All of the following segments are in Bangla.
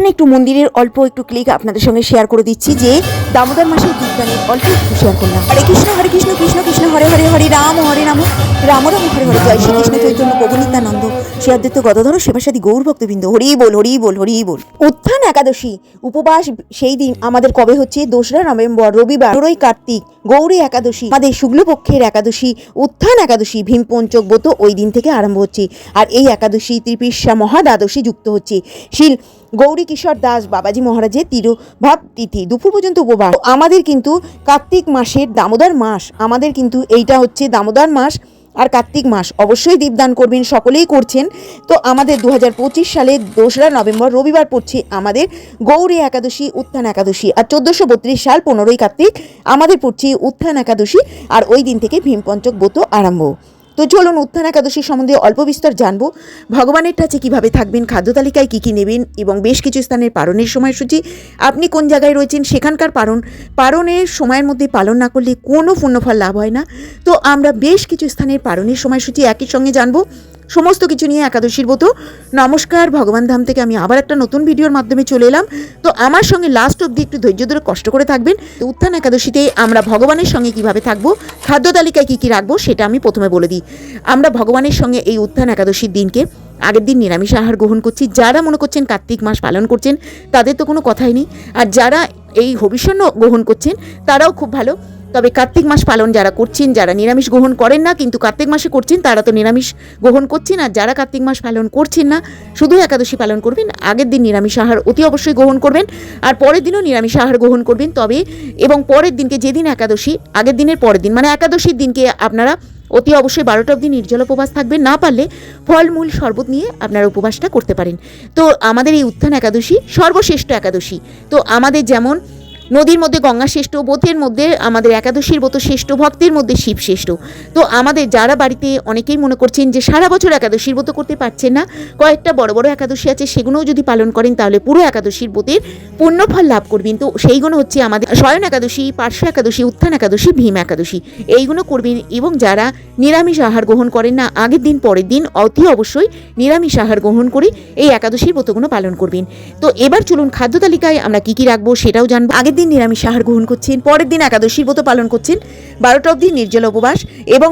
এখানে একটু মন্দিরের অল্প একটু ক্লিক আপনাদের সঙ্গে শেয়ার করে দিচ্ছি যে দামোদর মাসের বিজ্ঞানের অল্প একটু শেয়ার করলাম। হরে কৃষ্ণ হরে কৃষ্ণ কৃষ্ণ কৃষ্ণ, হরে হরে হরে রাম হরে রাম রাম রাম, হরে হরে জয় শ্রীকৃষ্ণ চৈতন্য প্রভু নিত্যানন্দ। শ্রী অদ্বৈত গদাধর সেবাসাদী গৌর ভক্তবৃন্দ, হরি বল হরি বল হরি বল। উত্থান একাদশী উপবাস সেই দিন আমাদের কবে হচ্ছে? দোসরা নভেম্বর, রবিবার। পনেরোই কার্তিক, গৌরী একাদশী। আমাদের শুক্লপক্ষের একাদশী, উত্থান একাদশী ভীম পঞ্চক ব্রত ওই দিন থেকে আরম্ভ হচ্ছে। আর এই একাদশী ত্রিপিসা মহাদ্বাদশী যুক্ত হচ্ছে। শিল গৌরী কিশোর দাস, বাবাজি মহারাজের তিরুভাব তিথি দুপুর পর্যন্ত উপবাস। আমাদের কিন্তু কার্তিক মাসের দামোদর মাস। আমাদের কিন্তু এইটা হচ্ছে দামোদর মাস আর কার্তিক মাস। অবশ্যই দীপদান করবেন, সকলেই করছেন। তো আমাদের দু হাজার পঁচিশ সালে দোসরা নভেম্বর, রবিবার পড়ছে আমাদের গৌরী একাদশী, উত্থান একাদশী। আর চোদ্দোশো বত্রিশ সাল পনেরোই কার্তিক আমাদের পড়ছে উত্থান একাদশী। আর ওই দিন থেকে ভীমপঞ্চক ব্রত আরম্ভ। তো চলুন উত্থান একাদশী সম্বন্ধে অল্প বিস্তর জানব। ভগবানের কাছে কীভাবে থাকবেন, খাদ্য তালিকায় কী কী নেবেন এবং বেশ কিছু স্থানের পারণের সময়সূচি। আপনি কোন জায়গায় রয়েছেন, সেখানকার পারণ পারণের সময়ের মধ্যে পালন না করলে কোনো পুণ্যফল লাভ হয় না। তো আমরা বেশ কিছু স্থানের পারণের সময়সূচি একই সঙ্গে জানব। সমস্ত কিছু নিয়ে একাদশীর মতো নমস্কার, ভগবান ধাম থেকে আমি আবার একটা নতুন ভিডিওর মাধ্যমে চলে এলাম। তো আমার সঙ্গে লাস্ট অবধি একটু ধৈর্য ধরে কষ্ট করে থাকবেন। তো উত্থান একাদশীতে আমরা ভগবানের সঙ্গে কীভাবে থাকব, খাদ্য তালিকায় কী কী রাখব সেটা আমি প্রথমে বলে দিই। আমরা ভগবানের সঙ্গে এই উত্থান একাদশীর দিনকে, আগের দিন নিরামিষ আহার গ্রহণ করছি। যারা মনে করছেন কার্তিক মাস পালন করছেন, তাদের তো কোনো কথাই নেই। আর যারা এই হবিষ্যন্ন গ্রহণ করছেন, তারাও খুব ভালো। তবে কার্তিক মাস পালন যারা করছেন, যারা নিরামিষ গ্রহণ করেন না, কিন্তু কার্তিক মাসে করছেন, তারা তো নিরামিষ গ্রহণ করছেন, আর যারা কার্তিক মাস পালন করছেন না, শুধু একাদশী পালন করবেন, আগের দিন নিরামিষ আহার অতি অবশ্যই গ্রহণ করবেন, আর পরের দিনও নিরামিষ আহার গ্রহণ করবেন। তবে এবং পরের দিনকে যেদিন একাদশী, আগের দিনের পরের দিন মানে একাদশীর দিনকে আপনারা অতি অবশ্যই বারোটা অবধি নির্জল উপবাস থাকবে না পারলে ফলমূল শরবত নিয়ে আপনারা উপবাসটা করতে পারেন। তো আমাদের এই উত্থান একাদশী, সর্বশ্রেষ্ঠ একাদশী। তো আমাদের যেমন নদীর মধ্যে গঙ্গা শ্রেষ্ঠ বোধের মধ্যে আমাদের একাদশীর ব্রত শ্রেষ্ঠ, ভক্তের মধ্যে শিব শ্রেষ্ঠ। তো আমাদের যারা বাড়িতে অনেকেই মনে করছেন যে সারা বছর একাদশীর ব্রত করতে পারছেন না, কয়েকটা বড় বড় একাদশী আছে, সেগুলোও যদি পালন করেন তাহলে পুরো একাদশীর ব্রতের পুণ্যফল লাভ করবেন। তো সেইগুলো হচ্ছে আমাদের শয়ন একাদশী, পার্শ্ব একাদশী, উত্থান একাদশী, ভীম একাদশী। এইগুলো করবেন এবং যারা নিরামিষ আহার গ্রহণ করেন না, আগের দিন, পরের দিন, অতি অবশ্যই নিরামিষ আহার গ্রহণ করে এই একাদশীর ব্রতগুলো পালন করবেন। তো এবার চলুন খাদ্য তালিকায় আমরা কি কি রাখব সেটাও জানব। আগের দিন নিরামিষ আহার গ্রহণ করছেন, পরের দিন একাদশীর ব্রত পালন করছেন, বারোটা অবধি নির্জল উপবাস এবং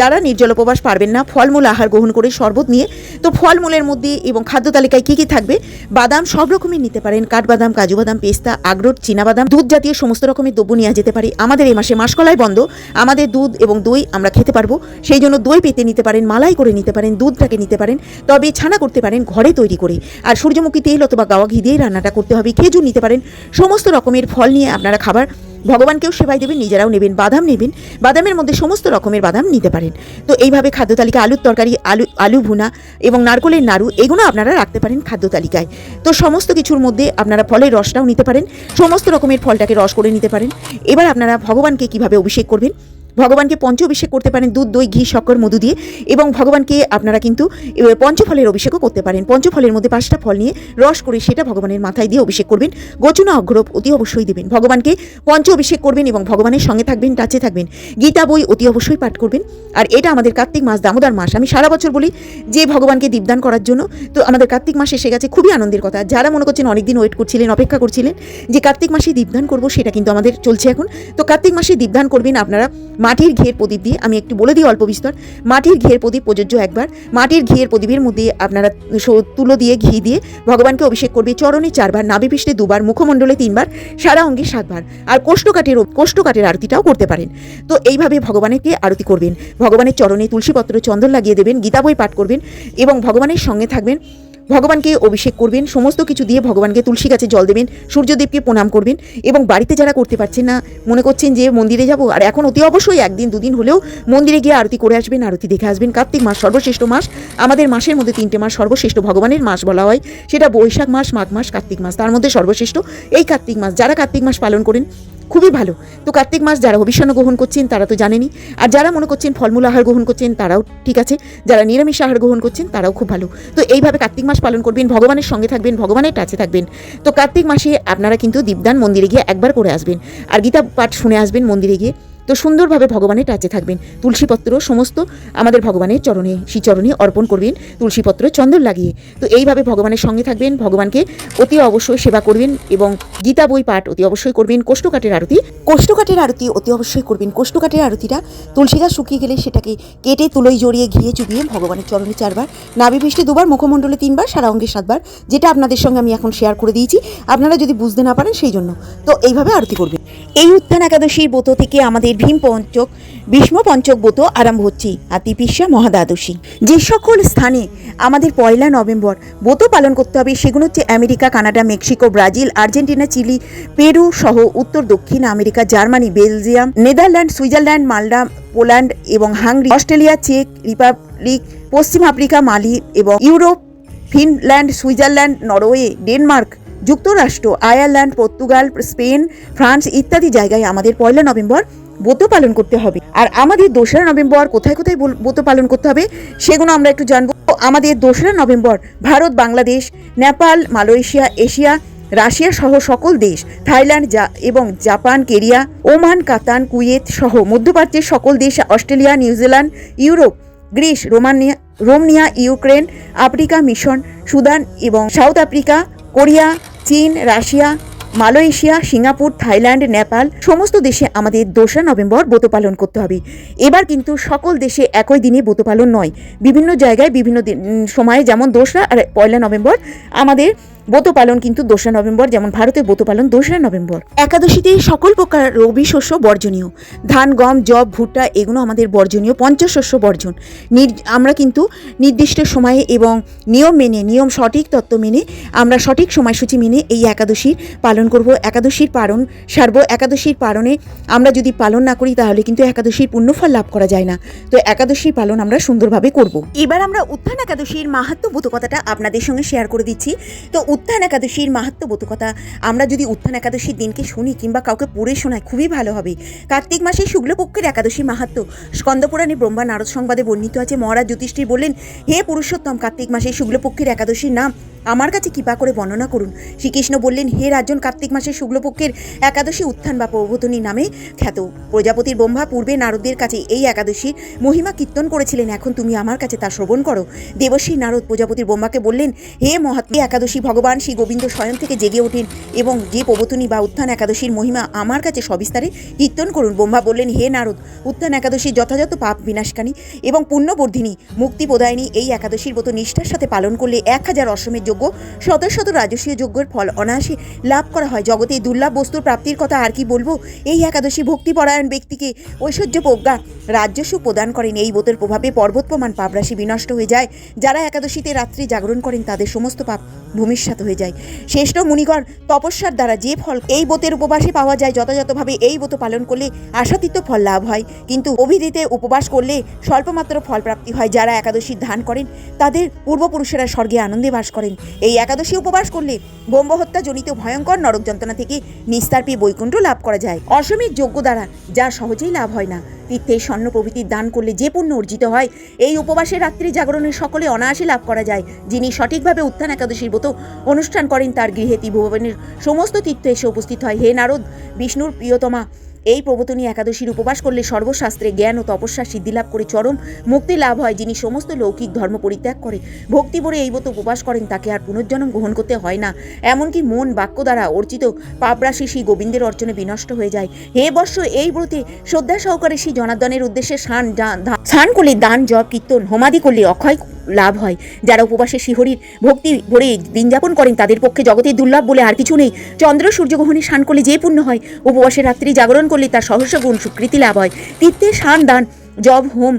যারা নির্জল উপবাস পারবেন না, ফলমূল আহার গ্রহণ করে শরবত নিয়ে, তো ফলমূলের মধ্যে এবং খাদ্য তালিকায় কী কী থাকবে? বাদাম সব রকমের নিতে পারেন, কাঠবাদাম কাজু বাদাম পেস্তা, আখরোট, চীনাবাদাম, দুধ জাতীয় সমস্ত রকমের দ্রব্য নেওয়া যেতে পারে। আমাদের এই মাসে মাসকলাই বন্ধ, আমাদের দুধ এবং দই আমরা খেতে পারব, সেই জন্য দই পেতে নিতে পারেন, মালাই করে নিতে পারেন, দুধটাকে নিতে পারেন, তবে ছানা করতে পারেন ঘরে তৈরি করে। আর সূর্যমুখী তেল অথবা গাওয়া ঘি দিয়ে রান্নাটা করতে হবে, খেজুর নিতে পারেন, সমস্ত রকমের ফল নিয়ে আপনারা খাবার ভগবানকেও সেবাই দেবেন, নিজেরাও নেবেন, বাদাম নেবেন, বাদামের মধ্যে সমস্ত রকমের বাদাম নিতে পারেন। তো এইভাবে খাদ্য তালিকা, আলুর তরকারি, আলু আলু ভুনা এবং নারকলের নাড়ু, এগুলো আপনারা রাখতে পারেন খাদ্য তালিকায়। তো সমস্ত কিছুর মধ্যে আপনারা ফলের রসটাও নিতে পারেন, সমস্ত রকমের ফলটাকে রস করে নিতে পারেন। এবার আপনারা ভগবানকে কীভাবে অভিষেক করবেন ভগবানকে পঞ্চ অভিষেক করতে পারেন, দুধ, দই, ঘি, শক্কর, মধু দিয়ে এবং ভগবানকে আপনারা কিন্তু পঞ্চফলের অভিষেকও করতে পারেন। পঞ্চফলের মধ্যে পাঁচটা ফল নিয়ে রস করে সেটা ভগবানের মাথায় দিয়ে অভিষেক করবেন। গোচনা অগ্রব অতি অবশ্যই দেবেন। ভগবানকে পঞ্চ অভিষেক করবেন এবং ভগবানের সঙ্গে থাকবেন, টাচে থাকবেন। গীতা বই অতি অবশ্যই পাঠ করবেন। আর এটা আমাদের কার্তিক মাস, দামোদর মাস। আমি সারা বছর বলি যে ভগবানকে দীপদান করার জন্য। তো আমাদের কার্তিক মাসে এসে গেছে খুবই আনন্দের কথা। যারা মনে করছেন অনেকদিন ওয়েট করছিলেন, অপেক্ষা করছিলেন যে কার্তিক মাসে দীপদান করব, সেটা কিন্তু আমাদের চলছে এখন। তো কার্তিক মাসে দীপদান করবেন আপনারা মাটির ঘিয়ের প্রদীপ দিয়ে, আমি একটু বলে দিই অল্প বিস্তর, মাটির ঘিয়ের প্রদীপ প্রযোজ্য একবার। মাটির ঘিয়ের প্রদীপের মধ্যে আপনারা তুলো দিয়ে, ঘি দিয়ে ভগবানকে অভিষেক করবে চরণে চারবার নাভিপৃষ্ঠে দুবার, মুখমণ্ডলে তিনবার, সারা অঙ্গে সাতবার। আর কোষ্ঠকাঠের কোষ্ঠকাঠের আরতিটাও করতে পারেন। তো এইভাবে ভগবানেরকে আরতি করবেন। ভগবানের চরণে তুলসীপত্র চন্দন লাগিয়ে দেবেন, গীতা বই পাঠ করবেন এবং ভগবানের সঙ্গে থাকবেন ভগবানকে অভিষেক করবেন, সমস্ত কিছু দিয়ে ভগবানকে তুলসী গাছে জল দেবেন, সূর্যদেবকে প্রণাম করবেন এবং বাড়িতে যারা করতে পারছেন না, মনে করছেন যে মন্দিরে যাব, আর এখন অতি অবশ্যই একদিন, দুদিন হলেও মন্দিরে গিয়ে আরতি করে আসবেন, আরতি দেখে আসবেন। কার্তিক মাস সর্বশ্রেষ্ঠ মাস, আমাদের মাসের মধ্যে তিনটে মাস সর্বশ্রেষ্ঠ ভগবানের মাস বলা হয়, সেটা বৈশাখ মাস, মাঘ মাস, কার্তিক মাস, তার মধ্যে সর্বশ্রেষ্ঠ এই কার্তিক মাস। যারা কার্তিক মাস পালন করেন খুবই ভালো। তো কার্তিক মাস যারা ভবিষ্যৎ গ্রহণ করছেন, তারা তো জানেনি আর যারা মনে করছেন ফলমূল আহার গ্রহণ করছেন, তারাও ঠিক আছে। যারা নিরামিষ আহার গ্রহণ করছেন, তারাও খুব ভালো। তো এইভাবে কার্তিক মাস পালন করবেন, ভগবানের সঙ্গে থাকবেন, ভগবানের টাচে থাকবেন। তো কার্তিক মাসে আপনারা কিন্তু দীপদান মন্দিরে গিয়ে একবার করে আসবেন। আর গীতা পাঠ শুনে আসবেন মন্দিরে গিয়ে। তো সুন্দরভাবে ভগবানের টাচে থাকবেন। তুলসীপত্র সমস্ত আমাদের ভগবানের চরণে শ্রীচরণে অর্পণ করবেন তুলসীপত্র চন্দন লাগিয়ে। তো এইভাবে ভগবানের সঙ্গে থাকবেন ভগবানকে অতি অবশ্যই সেবা করবেন এবং গীতা বই পাঠ অতি অবশ্যই করবেন কোষ্ঠকাঠের আরতি। কোষ্ঠকাঠের আরতি অতি অবশ্যই করবেন। কোষ্ঠকাঠের আরতিটা তুলসী গাছ শুকিয়ে গেলে সেটাকে কেটে তুলোয় জড়িয়ে ঘিয়ে চুবিয়ে ভগবানের চরণে চারবার নাভি পৃষ্ঠে দুবার মুখমণ্ডলে তিনবার সারা অঙ্গে সাতবার যেটা আপনাদের সঙ্গে আমি এখন শেয়ার করে দিয়েছি। আপনারা যদি বুঝতে না পারেন সেই জন্য। তো এইভাবে আরতি করবেন। এই উত্থান একাদশীর ব্রত থেকে আমাদের ভীম পঞ্চক, ভীষ্ম পঞ্চক ব্রত আরম্ভ হচ্ছে আতিপিসা মহাদ্বাদশী। যে সকল স্থানে আমাদের পয়লা নভেম্বর ব্রত পালন করতে হবে, সেগুলো হচ্ছে America, Canada, Mexico, Brazil, Argentina, Chile, Peru সহ উত্তর, দক্ষিণ America, Germany, Belgium, Netherland, Switzerland Malta Poland এবং হাঙ্গরি, অস্ট্রেলিয়া, চেক রিপাবলিক, পশ্চিম আফ্রিকা, মালি এবং Europe, Finland, Switzerland, Norway, Denmark, যুক্তরাষ্ট্র, আয়ারল্যান্ড, পর্তুগাল, স্পেন, ফ্রান্স ইত্যাদি জায়গায় আমাদের পয়লা নভেম্বর ব্রত পালন করতে হবে। আর আমাদের দোসরা নভেম্বর কোথায় কোথায় ব্রত পালন করতে হবে, সেগুলো আমরা একটু জানব। আমাদের দোসরা November, Bharat, Bangladesh, Nepal, Malaysia, Asia, Russia সহ সকল দেশ, থাইল্যান্ড এবং Japan, Korea, Oman, Qatar, Kuwait সহ মধ্যপ্রাচ্যের সকল দেশ, Australia, New Zealand, Europe, Greece, Romania Romania, Ukraine, Africa mission, Sudan এবং সাউথ আফ্রিকা, কোরিয়া, চীন, Russia Malaysia, Singapore, Thailand, Nepal, সমস্ত দেশে আমাদের দোসরা নভেম্বর ব্রত পালন করতে হবে। এবার কিন্তু সকল দেশে একই দিনে ব্রত পালন নয়। বিভিন্ন জায়গায় বিভিন্ন সময়ে যেমন দোসরা আর পয়লা নভেম্বর আমাদের ব্রত পালন কিন্তু দোসরা নভেম্বর, যেমন ভারতে ব্রত পালন দোসরা নভেম্বর। একাদশীতে সকল প্রকার রবি শস্য বর্জনীয়। ধান, গম জব ভুট্টা, এগুলো আমাদের বর্জনীয় পঞ্চশস্য বর্জন। আমরা কিন্তু নির্দিষ্ট সময়ে এবং নিয়ম মেনে, নিয়ম সঠিক তত্ত্ব মেনে, আমরা সঠিক সময়সূচি মেনে এই একাদশীর পালন করব। একাদশীর পালন সারব। একাদশীর পালনে আমরা যদি পালন না করি, তাহলে কিন্তু একাদশীর পুণ্যফল লাভ করা যায় না। তো একাদশীর পালন আমরা সুন্দরভাবে করব। এবার আমরা উত্থান একাদশীর মাহাত্ম বোধকতাটা আপনাদের সঙ্গে শেয়ার করে দিচ্ছি। তো উত্থান একাদশীর মাহাত্ম বোধকতা আমরা যদি উত্থান একাদশীর দিনকে শুনি কিংবা কাউকে পড়ে শোনায় খুবই ভালো হবে। কার্তিক মাসে শুক্লপক্ষের একাদশী মাহাত্ম স্কন্দপুরাণে ব্রহ্মা নারদ সংবাদে বর্ণিত আছে, মহারাজ জ্যোতিষ্ঠির বললেন, হে পুরুষোত্তম, কার্তিক মাসে শুক্লপক্ষের একাদশীর নাম আমার কাছে কৃপা করে বর্ণনা করুন। শ্রীকৃষ্ণ বললেন, হে রাজন, কার্তিক মাসের শুক্লপক্ষের একাদশী উত্থান বা প্রবোধনী নামে খ্যাত। প্রজাপতির ব্রহ্মা পূর্বে নারদদের কাছে এই একাদশীর মহিমা কীর্তন করেছিলেন। এখন তুমি আমার কাছে তা শ্রবণ করো। দেবশ্রী নারদ প্রজাপতির ব্রহ্মাকে বললেন, হে মহাত্মী, একাদশী ভগবান শ্রী গোবিন্দ স্বয়ং থেকে জেগে ওঠেন এবং যে প্রবতনী বা উত্থান একাদশীর মহিমা আমার কাছে সবিস্তারে কীর্তন করুন। ব্রহ্মা বললেন, হে নারদ, উত্থান একাদশীর যথাযথ পাপ বিনাশকারী এবং পুণ্যবর্ধিনী, মুক্তি প্রদায়নী এই একাদশীর মতো নিষ্ঠার সাথে পালন করলে এক হাজার অশ্বমের যোগ্য। শত শত রাজস্বীয় যজ্ঞের ফল অনায়াসে লাভ করা হয়। জগতে দুর্লভ বস্তুর প্রাপ্তির কথা আর কি বলব? এই একাদশী ভক্তিপরায়ণ ব্যক্তিকে ঐশ্বর্য প্রজ্ঞা রাজস্ব প্রদান করেন। এই বোতের প্রভাবে পর্বত প্রমাণ পাপরাশি বিনষ্ট হয়ে যায়। যারা একাদশীতে রাত্রি জাগরণ করেন, তাদের সমস্ত পাপ ভূমিষ্যাত হয়ে যায়। শ্রেষ্ঠ মুনিগণ তপস্যার দ্বারা যে ফল এই বোতের উপবাসে পাওয়া যায়, যথাযথভাবে এই ব্রত পালন করলে আশাতীত ফল লাভ হয়। কিন্তু অভিধিতে উপবাস করলে স্বল্পমাত্র ফল প্রাপ্তি হয়। যারা একাদশীর ধান করেন, তাদের পূর্বপুরুষেরা স্বর্গে আনন্দে বাস করেন। এই একাদশী উপবাস করলে ব্রহ্মহত্যা জনিত ভয়ঙ্কর নরক যন্ত্রণা থেকে নিস্তার পেয়ে বৈকুণ্ঠ লাভ করা যায়। অসমের যোগ্য দ্বারা যা সহজেই লাভ হয় না, তীর্থে স্বর্ণ প্রভৃতির দান করলে যে পুণ্য অর্জিত হয়, এই উপবাসের রাত্রি জাগরণের সকলে অনায়াসে লাভ করা যায়। যিনি সঠিকভাবে উত্থান একাদশীর ব্রত অনুষ্ঠান করেন, তার গৃহে ত্রিভুবনের সমস্ত তীর্থ এসে উপস্থিত হয়। হে নারদ, বিষ্ণুর প্রিয়তমা এই প্রবতনী একাদশীর উপবাস করলে সর্বশাস্ত্রে জ্ঞান ও তপস্যা সিদ্ধি লাভ করে চরম মুক্তি লাভ হয়, যিনি সমস্ত লৌকিক ধর্ম পরিত্যাগ করে। ভক্তি ভরে এই ব্রত উপবাস করেন, তাকে আর পুনর্জন্ম গ্রহণ করতে হয় না। এমনকি মন বাক্য দ্বারা অর্জিত পাপরাশি শ্রী গোবিন্দের অর্চনে বিনষ্ট হয়ে যায়। হে বর্ষ এই ব্রতে শ্রদ্ধা সহকারে শ্রী জনার্দনের উদ্দেশ্যে স্নান স্নান করলে দান, জপ, কীর্তন, হোমাদি করলে অক্ষয় লাভ হয়। যারা উপবাসে শিহরির ভক্তি ভরে দিন যাপন করেন, তাদের পক্ষে জগতের দুর্লভ বলে আর কিছু নেই। চন্দ্র সূর্যগ্রহণে স্নান করলে যে পুণ্য হয়, উপবাসের রাত্রি জাগরণ করলে তার সহস্র গুণ সুকৃতি লাভ হয়। তীর্থে সান দান জব হোম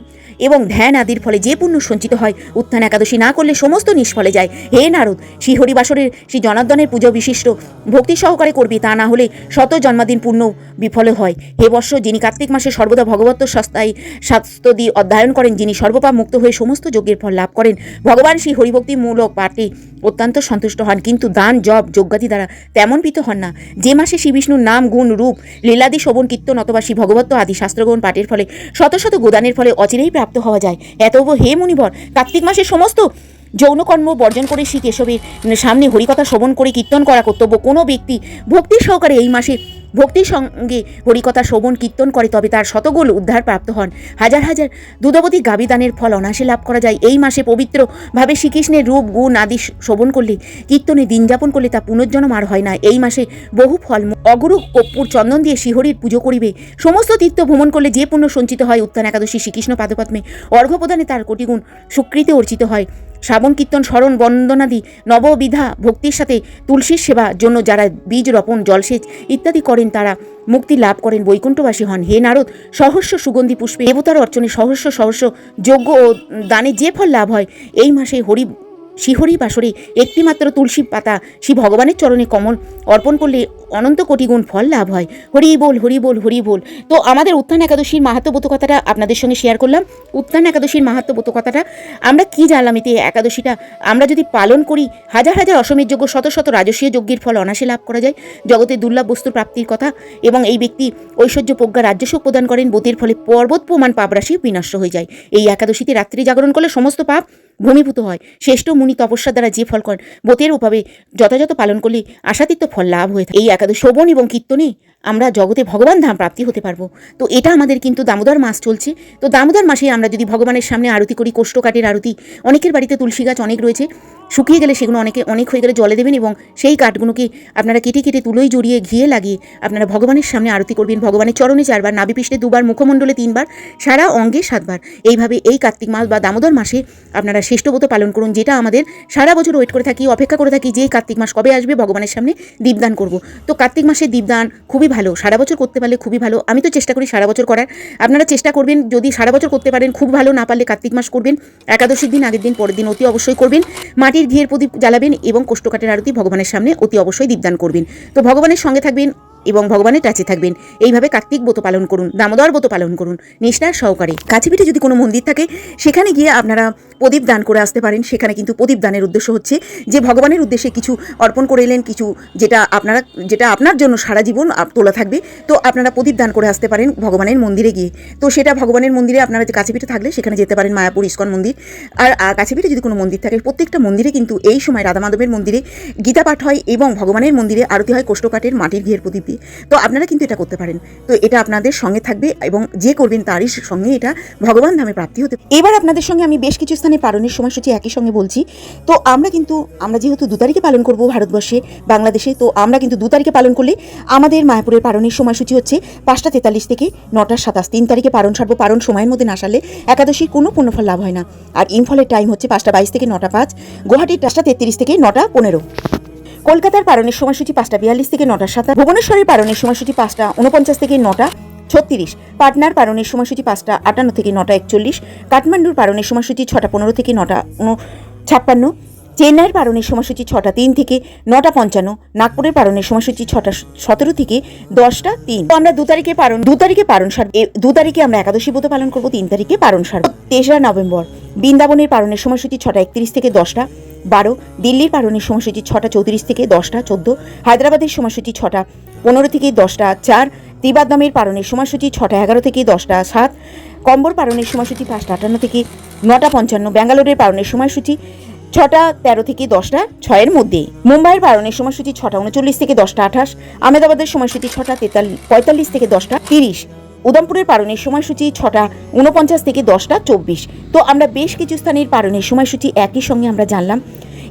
এবং ধ্যান আদির ফলে যে পুণ্য সঞ্চিত হয়, উত্থান একাদশী না করলে সমস্ত নিষ্ফলে যায়। হে নারদ শ্রী হরিবাসরের শ্রী জনার্দনের পুজো বিশিষ্ট, ভক্তি সহকারে করবি, তা না হলে শত জন্মাদিন পুণ্য বিফলে হয়। হে বর্ষ, যিনি কার্তিক মাসে সর্বদা ভগবত সস্তায় শাস্ত্রদি অধ্যয়ন করেন, যিনি সর্বপাপ মুক্ত হয়ে সমস্ত যজ্ঞের ফল লাভ করেন, ভগবান শ্রী হরিভক্তিমূলক পাঠে অত্যন্ত সন্তুষ্ট হন, কিন্তু দান, জপ, যজ্ঞাদি দ্বারা তেমন পিত হন না। যে মাসে শ্রী বিষ্ণুর নাম, গুণ, রূপ, লীলাদি শোভন কীর্তন অথবা শ্রী ভগবত আদি শাস্ত্রগ্রহণ পাঠের ফলে শত শত গোদানের ফলে অচিরেই প্রাপ্ত হওয়া যায়। এতব হে মুনিভর কার্তিক মাসের সমস্ত যৌনকর্ম বর্জন করে শ্রী কেশবের সামনে হরিকথা শ্রবণ করে কীর্তন করা কর্তব্য। কোনো ব্যক্তি ভক্তি সহকারে এই মাসে ভক্তির সঙ্গে হরিকথা শ্রবণ কীর্তন করে, তবে তার শতগুল উদ্ধার প্রাপ্ত হন। হাজার হাজার দুধবতী গাবিদানের ফল অনাসে লাভ করা যায়। এই মাসে পবিত্রভাবে শ্রীকৃষ্ণের রূপ, গুণ আদি শ্রবণ করলে, কীর্তনে দিন যাপন করলে তা পুনর্জন্ম আর হয় না। এই মাসে বহু ফল অগুরু কপ্পুর চন্দন দিয়ে শিহরির পুজো করিবে। সমস্ত তীর্থ ভ্রমণ করলে যে পুণ্য সঞ্চিত হয়, উত্থান একাদশী শ্রীকৃষ্ণ পাদপদ্মে অর্ঘ্য প্রদানে তার কোটিগুণ সুকৃতি অর্চিত হয়। শ্রাবণ, কীর্তন, স্মরণ, বন্দনাদি, নববিধা, ভক্তির সাথে তুলসীর সেবা জন্য যারা বীজ রোপণ, জলসেচ ইত্যাদি করেন তারা। মুক্তি লাভ করেন বৈকুণ্ঠবাসী হন। হে নারদ সহস্য সুগন্ধি পুষ্পে দেবতার অর্চনে সহস্য সহস্য যোগ্য ও দানে যে ফল লাভ হয়, এই মাসে হরি শিহরি বাসরে একটিমাত্র তুলসী পাতা শ্রী ভগবানের চরণে কমল অর্পণ করলে অনন্ত কোটি গুণ ফল লাভ হয়। হরি বল হরি বল হরি বল তো আমাদের উত্থান একাদশীর মাহাত্মবোধ কথাটা আপনাদের সঙ্গে শেয়ার করলাম। উত্থান একাদশীর মাহাত্মবোধ কথাটা আমরা কি জানলাম এতে? একাদশীটা আমরা যদি পালন করি, হাজার হাজার অসমের যোগ্য, শত শত রাজস্বীয় যজ্ঞের ফল অনাসে লাভ করা যায়। জগতে দুর্লভ বস্তুর প্রাপ্তির কথা এবং এই ব্যক্তি ঐশ্বর্য প্রজ্ঞা রাজ্যসুখ প্রদান করেন বোতের ফলে পর্বত প্রমাণ পাপরাশি বিনষ্ট হয়ে যায়। এই একাদশীতে রাত্রি জাগরণ করলে সমস্ত পাপ ভূমিভূত হয়। শ্রেষ্ঠ মুনি তপস্যা দ্বারা যে ফল করেন বোতের ওভাবে যথাযথ পালন করলে আশাতীত ফল লাভ হয়ে থাকে। এই শ্রবণ এবং কীর্তনে আমরা জগতে ভগবান ধাম প্রাপ্তি হতে পারব। তো এটা আমাদের কিন্তু দামোদর মাস চলছে। তো দামোদর মাসে আমরা যদি ভগবানের সামনে আরতি করি কোষ্ঠকাঠের আরতি, অনেকের বাড়িতে তুলসী গাছ অনেক রয়েছে। শুকিয়ে গেলে সেগুলো অনেকে, অনেক হয়ে গেলে জলে দেবেন এবং সেই কাঠগুলোকে আপনারা কেটে কেটে তুলোই জড়িয়ে ঘিয়ে লাগিয়ে আপনারা ভগবানের সামনে আরতি করবেন। ভগবানের চরণে চারবার নাবিপৃষ্ঠে দুবার, মুখমণ্ডলে তিনবার, সারা অঙ্গে সাতবার। এইভাবে এই কার্তিক মাস বা দামোদর মাসে আপনারা শ্রেষ্ঠব্রত পালন করুন, যেটা আমাদের সারা বছর ওয়েট করে থাকি, অপেক্ষা করে থাকি যে কার্তিক মাস কবে আসবে, ভগবানের সামনে দীপদান করব। তো কার্তিক মাসে দীপদান খুবই ভালো, সারা বছর করতে পারলে খুবই ভালো। আমি তো চেষ্টা করি সারা বছর করার। আপনারা চেষ্টা করবেন, যদি সারা বছর করতে পারেন, খুব ভালো। না পারলে কার্তিক মাস করবেন, একাদশীর দিন, আগের দিন, পরের দিন অতি অবশ্যই করবেন। মাটির ঘিয়ের প্রদীপ জ্বালাবেন এবং কোষ্ঠকাঠের আরতি ভগবানের সামনে অতি অবশ্যই দীপদান করবেন। তো ভগবানের সঙ্গে থাকবেন। এবং ভগবানের কাছে থাকবেন। এইভাবে কার্তিক ব্রত পালন করুন, দামোদর ব্রত পালন করুন, নিষ্ঠার সহকারে। কাছে পিঠে যদি কোনো মন্দির থাকে, সেখানে গিয়ে আপনারা প্রদীপ দান করে আসতে পারেন। সেখানে কিন্তু প্রদীপ দানের উদ্দেশ্য হচ্ছে যে ভগবানের উদ্দেশ্যে কিছু অর্পণ করে এলেন, কিছু যেটা আপনারা, যেটা আপনার জন্য সারা জীবন তোলা থাকবে। তো আপনারা প্রদীপ দান করে আসতে পারেন ভগবানের মন্দিরে গিয়ে। তো সেটা ভগবানের মন্দিরে আপনারা যে কাছে পিঠে থাকলে, সেখানে যেতে পারেন মায়াপুর ইস্কন মন্দির। আর আর কাছে পিঠে যদি কোনো মন্দির থাকে, প্রত্যেকটা মন্দিরে কিন্তু এই সময় রাধা মাধবের মন্দিরে গীতা পাঠ হয় এবং ভগবানের মন্দিরে আরতি হয় কোষ্ঠকাঠের মাটির ঘিয়ের প্রদীপ দিয়ে তো আপনারা কিন্তু এটা করতে পারেন। তো এটা আপনাদের সঙ্গে থাকবে এবং যে করবেন তারই সঙ্গে এটা ভগবান ধামে প্রাপ্তি হতে এবার আপনাদের সঙ্গে আমি বেশ কিছু স্থানে পালনের সময়সূচি একই সঙ্গে বলছি। তো আমরা কিন্তু, আমরা যেহেতু দু তারিখে পালন করব ভারতবর্ষে, বাংলাদেশে, তো আমরা কিন্তু দু তারিখে পালন করলে আমাদের মায়াপুরের পালনের সময়সূচি হচ্ছে পাঁচটা তেতাল্লিশ থেকে নটা সাতাশ। তিন তারিখে পালন সারবো, পালন সময়ের মধ্যে না সারলে একাদশীর কোনো পূর্ণফল লাভ হয় না। আর ইম্ফলের টাইম হচ্ছে পাঁচটা বাইশ থেকে নটা পাঁচ, গুয়াহাটির পাঁচটা তেত্রিশ থেকে নটা পনেরো। কলকাতার পারণের সময়সূচি পাঁচটা বিয়াল্লিশ থেকে নটা সাতাশ ভুবনেশ্বরের পারণের সময়সূচি পাঁচটা উনপঞ্চাশ থেকে নটা ছত্রিশ, পাটনার পারণের সময়সূচি পাঁচটা আটান্ন থেকে নটা একচল্লিশ, কাঠমান্ডুর পারণের সময়সূচি ছটা পনেরো থেকে নটা ছাপ্পান্ন চেন্নাইয়ের পালনের সময়সূচি ছটা তিন থেকে নটা পঞ্চান্ন, নাগপুরের পালনের সময়সূচি ছটা সতেরো থেকে দশটা তিন। তো আমরা দু তারিখে পালন দু তারিখে পারণ সার দু তারিখে আমরা একাদশী ব্রত পালন করব, তিন তারিখে পারণ সার তেসরা নভেম্বর, বৃন্দাবনের পালনের সময়সূচি ছটা একত্রিশ থেকে দশটা, বারো দিল্লির পালনের সময়সূচি ছটা চৌত্রিশ থেকে দশটা, চোদ্দ হায়দ্রাবাদের সময়সূচি ছটা পনেরো থেকে দশটা চার ত্রিবাদমের পালনের সময়সূচি ছটা এগারো থেকে দশটা সাত, কম্বর পালনের সময়সূচি পাঁচটা আটান্ন থেকে নটা পঞ্চান্ন, ব্যাঙ্গালোরের পালনের সময়সূচি ছটা তেরো থেকে দশটা ছয়ের মধ্যে। মুম্বাইয়ের পালনের সময়সূচি ছটা উনচল্লিশ থেকে দশটা আঠাশ, আহমেদাবাদের সময়সূচি ছটা তেতাল্লিশ পঁয়তাল্লিশ থেকে দশটা তিরিশ, উদমপুরের পালনের সময়সূচি ছটা উনপঞ্চাশ থেকে দশটা চব্বিশ। তো আমরা বেশ কিছু স্থানের পালনের সময়সূচি একই সঙ্গে আমরা জানলাম।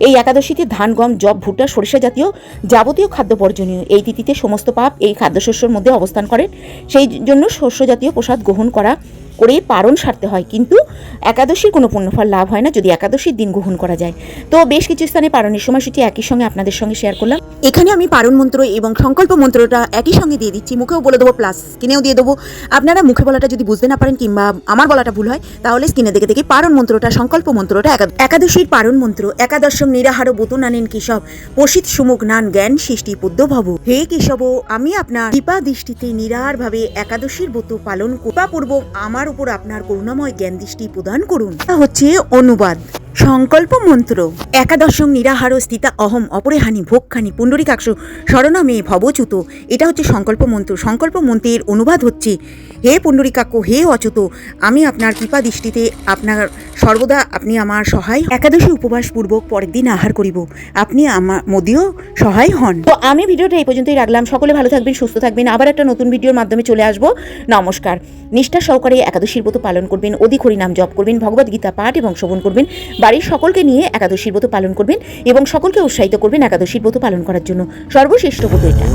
এই একাদশীতে ধান, গম জব ভুট্টা, সরিষা জাতীয় যাবতীয় খাদ্য বর্জনীয়। এই তিথিতে সমস্ত পাপ এই খাদ্যশস্যের মধ্যে অবস্থান করেন। সেই জন্য শস্য জাতীয় প্রসাদ গ্রহণ করা করে পারণ সারতে হয়। কিন্তু একাদশীর কোনো পুণ্যফল লাভ হয় না যদি একাদশীর দিন গ্রহণ করা যায়। তো বেশ কিছু স্থানে পারণের সময়সূচি একই সঙ্গে আপনাদের সঙ্গে শেয়ার করলাম। এখানে আমি পারণ মন্ত্র এবং সংকল্প মন্ত্রটা একই সঙ্গে দিয়ে দিচ্ছি। মুখেও বলে দেবো প্লাস স্ক্রিনেও দিয়ে দেবো। আপনারা মুখে বলাটা যদি বুঝতে না পারেন কিংবা আমার বলাটা ভুল হয়, তাহলে স্ক্রিনে দেখে দেখে পারণ মন্ত্রটা, সংকল্প মন্ত্রটা একা- একাদশীর পারণ মন্ত্র, একাদশম নিরাহার বোত নানেন কেশব। পশিত সুমুখ নান জ্ঞান সৃষ্টি পদ্য ভব। হে কেশব, আমি আপনার কৃপা দৃষ্টিতে নিরাহার ভাবে একাদশীর ব্রত পালন কৃপাপূর্বক আমার উপর আপনার করুণাময় জ্ঞান দৃষ্টি প্রদান করুন। তা হচ্ছে অনুবাদ। সংকল্প মন্ত্র। একাদশং নিরাহার স্থিতা অহম অপরেহানি ভোগখানি পুণ্ডরিকাক্ষ শরণামে ভবচ্যুত। এটা হচ্ছে সংকল্প মন্ত্র। সংকল্প মন্ত্রের অনুবাদ হচ্ছে, হে পুণ্ডরিকাক্ষ, হে অচ্যুত, আমি আপনার কৃপা দৃষ্টিতে আপনার সর্বদা আপনি আমার সহায়। একাদশী উপবাস পূর্বক পরের দিন আহার করিব। আপনি আমার মধ্যেও সহায় হন। তো আমি ভিডিওটা এই পর্যন্তই রাখলাম। সকলে ভালো থাকবেন, সুস্থ থাকবেন। আবার একটা নতুন ভিডিওর মাধ্যমে চলে আসব। নমস্কার। নিষ্ঠা সহকারে একাদশীর ব্রত পালন করবেন, অধিক হরিনাম জপ করবেন ভগবদ গীতা পাঠ এবং শ্রবণ করবেন। বাড়ির সকলকে নিয়ে একাদশীর ব্রত পালন করবেন এবং সকলকে উৎসাহিত করবেন একাদশীর ব্রত পালন করার জন্য। সর্বশ্রেষ্ঠ ব্রত এটা।